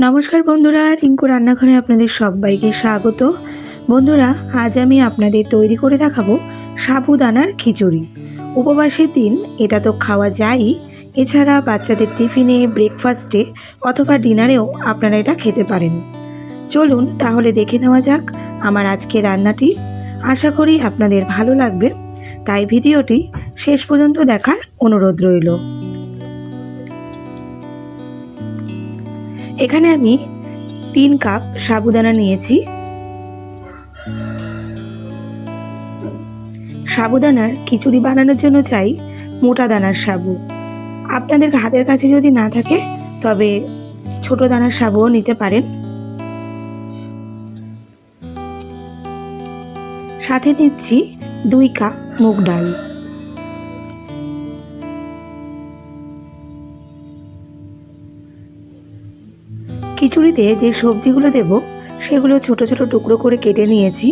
নমস্কার বন্ধুরা, রিঙ্কু রান্নাঘরে আপনাদের সবাইকে স্বাগত। বন্ধুরা, আজ আমি আপনাদের তৈরি করে দেখাবো সাবুদানার খিচুড়ি। উপবাসের দিন এটা তো খাওয়া যায়ই। এছাড়া বাচ্চাদের টিফিনে, ব্রেকফাস্টে অথবা ডিনারেও আপনারা এটা খেতে পারেন। চলুন তাহলে দেখে নেওয়া যাক আমার আজকে রান্নাটি। আশা করি আপনাদের ভালো লাগবে। তাই ভিডিওটি শেষ পর্যন্ত দেখার অনুরোধ রইল। এখানে আমি তিন কাপ সাবুদানা নিয়েছি। সাবুদানার খিচুড়ি বানানোর জন্য চাই মোটা দানার সাবু। আপনাদের হাতের কাছে যদি না থাকে, তবে ছোট দানার সাবুও নিতে পারেন। সাথে নিচ্ছি দুই কাপ মুগ ডাল। খিচুড়িতে যে সবজিগুলো দেব, সেগুলো ছোট ছোট টুকরো করে কেটে নিয়েছি।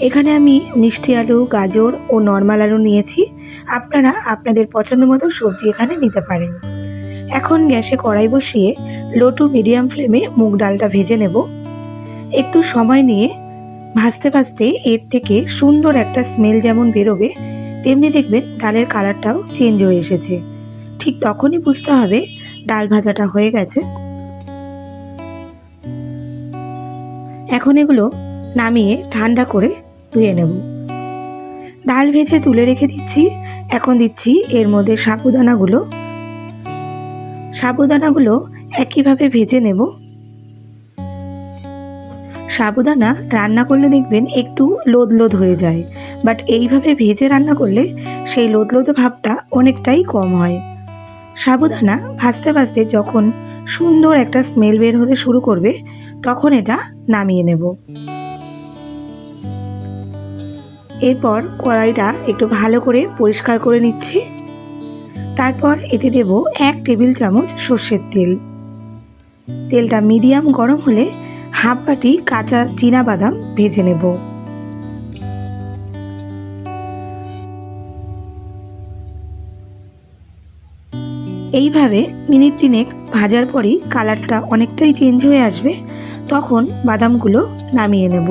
এখানে আমি মিষ্টি আলু, গাজর ও নর্মাল আলু নিয়েছি। আপনারা আপনাদের পছন্দ মতো সবজি এখানে নিতে পারেন। এখন গ্যাসে কড়াই বসিয়ে লো টু মিডিয়াম ফ্লেমে মুগ ডালটা ভেজে নেব। একটু সময় নিয়ে ভাজতে ভাজতে এর থেকে সুন্দর একটা স্মেল যেমন বেরোবে, তেমনি দেখবেন ডালের কালারটাও চেঞ্জ হয়ে এসেছে। ঠিক তখনই বুঝতে হবে ডাল ভাজাটা হয়ে গেছে। এখন এগুলো নামিয়ে ঠান্ডা করে ধুয়ে নেব। ডাল ভেজে তুলে রেখে দিচ্ছি। এখন দিচ্ছি এর মধ্যে সাবুদানাগুলো। সাবুদানাগুলো একইভাবে ভেজে নেব। সাবুদানা রান্না করলে দেখবেন একটু লোদ লোদ হয়ে যায়। বাট এইভাবে ভেজে রান্না করলে সেই লোদ লোদ ভাবটা অনেকটাই কম হয়। সাবুদানা ভাজতে ভাজতে যখন সুন্দর একটা স্মেল বের হতে শুরু করবে তখন এটা নামিয়ে নেব। এরপর কড়াইটা একটু ভালো করে পরিষ্কার করে নিচ্ছি। তারপর এতে দেব এক টেবিল চামচ সর্ষের তেল। তেলটা মিডিয়াম গরম হলে হাফ বাটি কাঁচা চীনা বাদাম ভেজে নেব। এইভাবে মিনিট তিনেক ভাজার পরই কালারটা অনেকটাই চেঞ্জ হয়ে আসবে। তখন বাদামগুলো নামিয়ে নেব।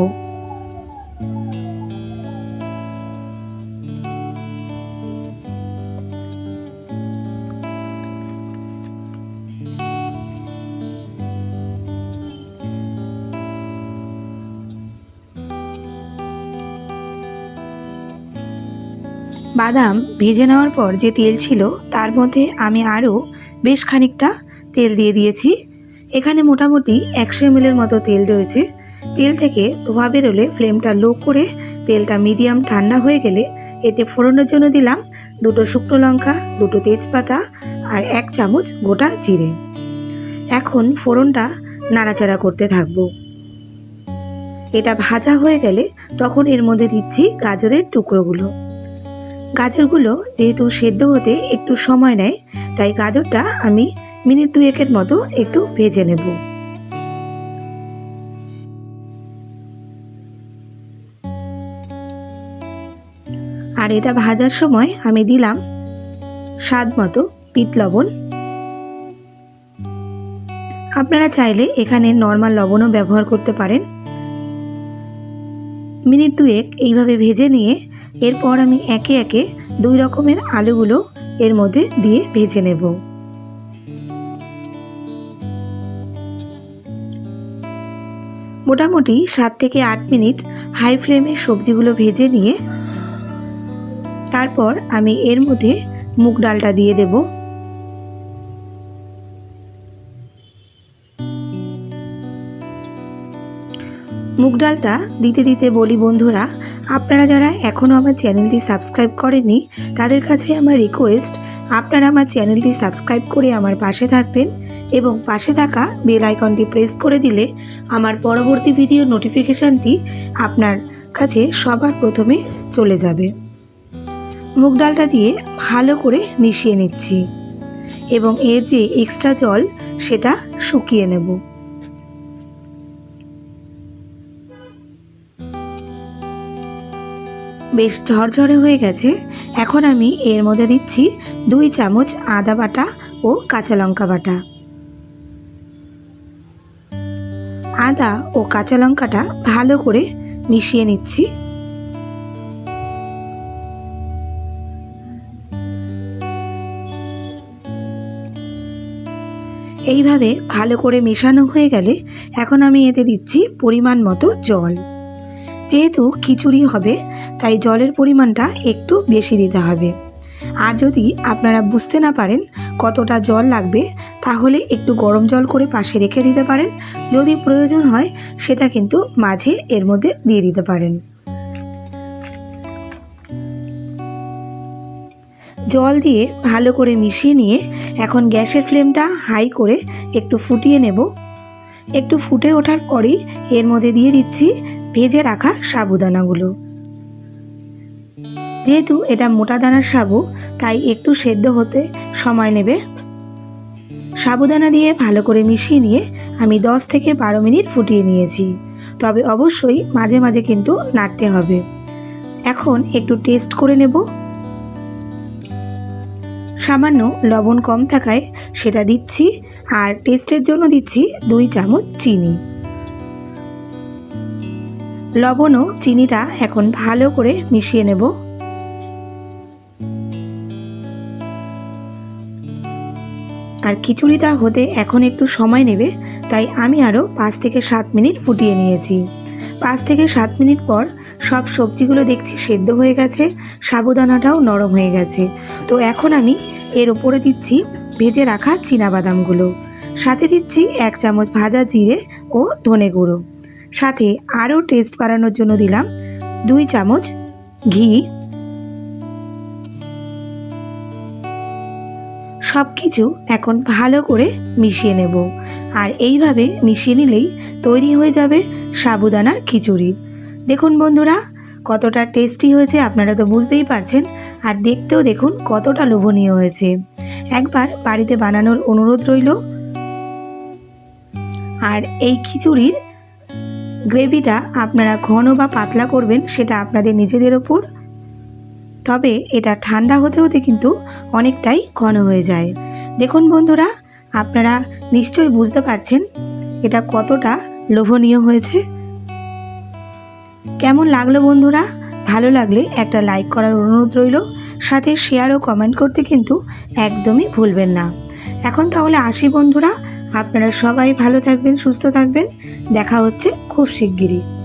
বাদাম ভেজে নেওয়ার পর যে তেল ছিল, তার মধ্যে আমি আরও বেশ খানিকটা তেল দিয়ে দিয়েছি। এখানে মোটামুটি একশো এমএলের মতো তেল রয়েছে। তেল থেকে ধোয়া বেরোলে ফ্লেমটা লো করে তেলটা মিডিয়াম ঠান্ডা হয়ে গেলে এতে ফোড়নের জন্য দিলাম দুটো শুকনো লঙ্কা, দুটো তেজপাতা আর এক চামচ গোটা জিরে। এখন ফোড়নটা নাড়াচাড়া করতে থাকব। এটা ভাজা হয়ে গেলে তখন এর মধ্যে দিচ্ছি গাজরের টুকরোগুলো। গাজরগুলো যেহেতু সেদ্ধ হতে একটু সময় নেয়, তাই গাজরটা আমি মিনিট দুয়েকের মতো একটু ভেজে নেব। আর এটা ভাজার সময় আমি দিলাম স্বাদ মতো পিট লবণ। আপনারা চাইলে এখানে নর্মাল লবণও ব্যবহার করতে পারেন। মিনিট দুয়েক এইভাবে ভেজে নিয়ে এরপর আমি একে একে দুই রকমের আলুগুলো এর মধ্যে দিয়ে ভেজে নেব। মোটামুটি সাত থেকে আট মিনিট হাই ফ্লেমে সবজিগুলো ভেজে নিয়ে তারপর আমি এর মধ্যে মুগ ডালটা দিয়ে দেব। মুগ ডালটা দিতে দিতে বলি বন্ধুরা, আপনারা যারা এখনও আমার চ্যানেলটি সাবস্ক্রাইব করেননি, তাদের কাছে আমার রিকোয়েস্ট আপনারা আমার চ্যানেলটি সাবস্ক্রাইব করে আমার পাশে থাকবেন। এবং পাশে থাকা বেল আইকনটি প্রেস করে দিলে আমার পরবর্তী ভিডিও নোটিফিকেশানটি আপনার কাছে সবার প্রথমে চলে যাবে। মুগ ডালটা দিয়ে ভালো করে মিশিয়ে নিচ্ছি এবং এর যে এক্সট্রা জল, সেটা শুকিয়ে নেব। বেশ ঝরঝরে হয়ে গেছে। এখন আমি এর মধ্যে দিচ্ছি দুই চামচ আদা বাটা ও কাঁচা লঙ্কা বাটা। আদা ও কাঁচা লঙ্কাটা ভালো করে মিশিয়ে নিচ্ছি। এইভাবে ভালো করে মেশানো হয়ে গেলে এখন আমি এতে দিচ্ছি পরিমাণ মতো জল। যেহেতু খিচুড়ি হবে, তাই জলের পরিমাণটা একটু বেশি দিতে হবে। আর যদি আপনারা বুঝতে না পারেন কতটা জল লাগবে তাহলে একটু গরম জল করে পাশে রেখে দিতে পারেন। যদি প্রয়োজন হয়, সেটা কিন্তু মাঝে এর মধ্যে দিয়ে দিতে পারেন। জল দিয়ে ভালো করে মিশিয়ে নিয়ে এখন গ্যাসের ফ্লেমটা হাই করে একটু ফুটিয়ে নেব। একটু ফুটে ওঠার পরেই এর মধ্যে দিয়ে দিচ্ছি ভেজে রাখা সাবুদানাগুলো। যেহেতু এটা মোটা দানার সাবু, তাই একটু সেদ্ধ হতে সময় নেবে সাবুদানা দিয়ে ভালো করে মিশিয়ে নিয়ে আমি 10 থেকে বারো মিনিট ফুটিয়ে নিয়েছি। তবে অবশ্যই মাঝে মাঝে কিন্তু নাড়তে হবে। এখন একটু টেস্ট করে নেব। সামান্য লবণ কম থাকায় সেটা দিচ্ছি আর টেস্টের জন্য দিচ্ছি দুই চামচ চিনি। লবণ ও চিনিটা এখন ভালো করে মিশিয়ে নেব। আর খিচুড়িটা হতে এখন একটু সময় নেবে, তাই আমি আরও পাঁচ থেকে সাত মিনিট ফুটিয়ে নিয়েছি। পাঁচ থেকে সাত মিনিট পর সব সবজিগুলো দেখছি সেদ্ধ হয়ে গেছে, সাবুদানাটাও নরম হয়ে গেছে। তো এখন আমি এর ওপরে দিচ্ছি ভেজে রাখা বাদামগুলো সাথে দিচ্ছি এক চামচ ভাজা জিরে ও ধনে গুঁড়ো। সাথে আরও টেস্ট বাড়ানোর জন্য দিলাম দুই চামচ ঘি সব কিছু এখন ভালো করে মিশিয়ে নেব। আর এইভাবে মিশিয়ে নিলেই তৈরি হয়ে যাবে সাবুদানার খিচুড়ি। দেখুন বন্ধুরা, কতটা টেস্টি হয়েছে, আপনারা তো বুঝতেই পারছেন। আর দেখতেও দেখুন কতটা লোভনীয় হয়েছে। একবার বাড়িতে বানানোর অনুরোধ রইল। আর এই খিচুড়ির গ্রেভিটা আপনারা ঘন বা পাতলা করবেন, সেটা আপনাদের নিজেদের ওপর তবে এটা ঠান্ডা হতে হতে কিন্তু অনেকটাই ঘন হয়ে যায়। দেখুন বন্ধুরা, আপনারা নিশ্চয়ই বুঝতে পারছেন এটা কতটা লোভনীয় হয়েছে। কেমন লাগল বন্ধুরা? ভালো লাগলে একটা লাইক করার অনুরোধ রইল, সাথে শেয়ার ও কমেন্ট করতে কিন্তু একদমই ভুলবেন না। এখন তাহলে আসি বন্ধুরা, আপনারা সবাই ভালো থাকবেন, সুস্থ থাকবেন, দেখা হচ্ছে খুব শিগগিরই।